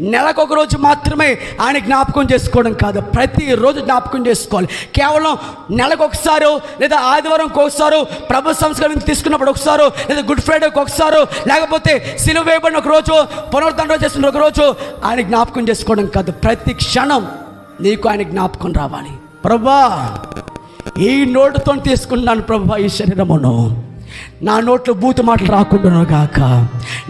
నెలకు రోజు మాత్రమే ఆయన జ్ఞాపకం చేసుకోవడం కాదు. ప్రతిరోజు జ్ఞాపకం చేసుకోవాలి. కేవలం నెలకు లేదా ఆదివారం ఒకసారి ప్రభు సంస్కరణ తీసుకున్నప్పుడు ఒకసారి లేదా గుడ్ ఫ్రైడేకి ఒకసారో లేకపోతే సిలువ వేయబడిన ఒక రోజు పునరుద్ధరణ రోజు చేస్తున్న రోజు ఆయన జ్ఞాపకం చేసుకోవడం కాదు. ప్రతి క్షణం నీకు ఆయన జ్ఞాపకం రావాలి. ప్రభా ఈ నోటుతో తీసుకున్నాను ప్రభా ఈ శరీరమును. నా నోట్లో బూతు మాటలు రాకుండా గాక.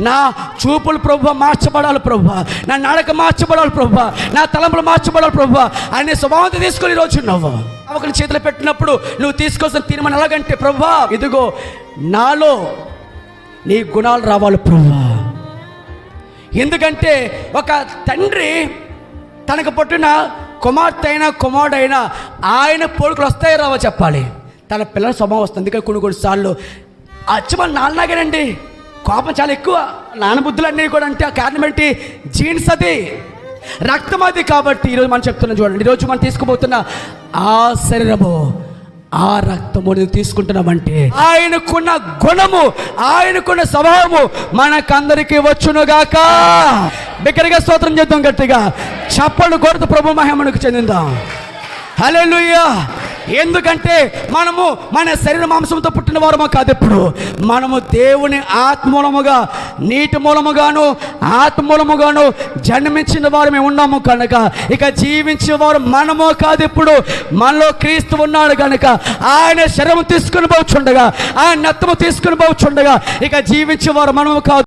నా చూపులు ప్రభు మార్చబడాలి ప్రభు నా నడక మార్చబడాలి ప్రభు నా తలంపులు మార్చబడాలి ప్రభు అనే స్వభావం తీసుకొని రోజు నువ్వు ఒకరి చేతిలో పెట్టినప్పుడు నువ్వు తీసుకోవాల్సిన తీర్మానం ఎలాగంటే ప్రభు ఇదిగో నాలో నీ గుణాలు రావాలి ప్రభు ఎందుకంటే ఒక తండ్రి తనకు పుట్టిన కుమార్తె అయినా కుమారుడైనా ఆయన పోలికలు వస్తాయి రావో చెప్పాలి. తన పిల్లల స్వభావం వస్తుంది. అందుకే కొన్ని కొన్నిసార్లు అచ్చమని నాన్నగారండి కోపం చాలా ఎక్కువ. నానబుద్ధులన్నీ కూడా అంటే ఆ కారణం ఏంటి? జీన్స్ అది. రక్తం అది కాబట్టి ఈరోజు మనం చెప్తున్నాం చూడండి. ఈరోజు మనం తీసుకుపోతున్న ఆ శరీరము ఆ రక్తము నువ్వు తీసుకుంటున్నామంటే ఆయనకున్న గుణము ఆయనకున్న స్వభావము మనకందరికీ వచ్చునుగాక. బిగ్గరగా స్తోత్రం చేద్దాం గట్టిగా. చప్పడు కొరత ప్రభు మహిమనుకు చెందిందాం. హల్లెలూయా. ఎందుకంటే మనము మన శరీర మాంసంతో పుట్టిన వారము కాదు ఎప్పుడు. మనము దేవుని ఆత్మూలముగా నీటి మూలముగాను ఆత్మూలముగాను జన్మించిన వారు మేము ఉన్నాము కనుక ఇక జీవించిన వారు మనము కాదు ఇప్పుడు మనలో క్రీస్తు ఉన్నాడు కనుక ఆయన శరం తీసుకుని పోవచ్చుండగా ఆయన నత్తము తీసుకుని పోవచ్చుండగా ఇక జీవించే వారు మనము కాదు.